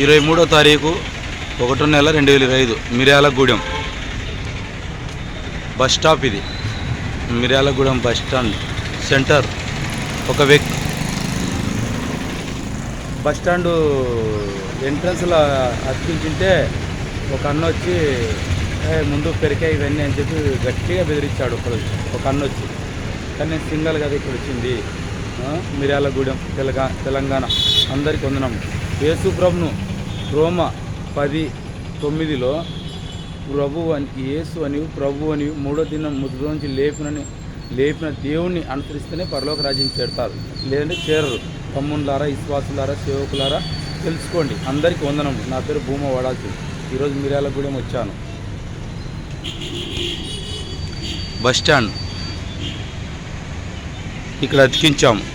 ఇరవై మూడో తారీఖు ఒకటో నెల రెండు వేల ఇరవై ఐదు మిర్యాలగూడెం. బస్ స్టాప్ ఇది. Miryalaguda bus stand center. ఒక వ్యక్తి బస్ స్టాండ్ ఎంట్రన్స్లో అతికించుంటే ఒక అన్న వచ్చి ముందు పెరికే ఇవన్నీ అని చెప్పి గట్టిగా బెదిరించాడు ఒకడు. ఒక అన్న వచ్చి. కానీ నేను సింగల్ కదా ఇక్కడ వచ్చింది. మిర్యాలగూడెం తెలంగాణ తెలంగాణ. అందరికి వందనం. యేసుప్రభును రోమ పది తొమ్మిదిలో ప్రభు అని యేసు అని ప్రభు అని మూడో దినం ముద్దులోంచి లేపినని లేపిన దేవుణ్ణి అనుసరిస్తేనే పరలోక రాజ్యం చేరుతారు. లేదంటే చేరరు. తమ్ముళ్ళారా విశ్వాసులారా సేవకులారా తెలుసుకోండి. అందరికీ వందనం నా పేరు భూమ వాడాల్సి. ఈరోజు మిర్యాలగూడెం వచ్చాను. Bus stand. ఇక్కడ అతికించాము.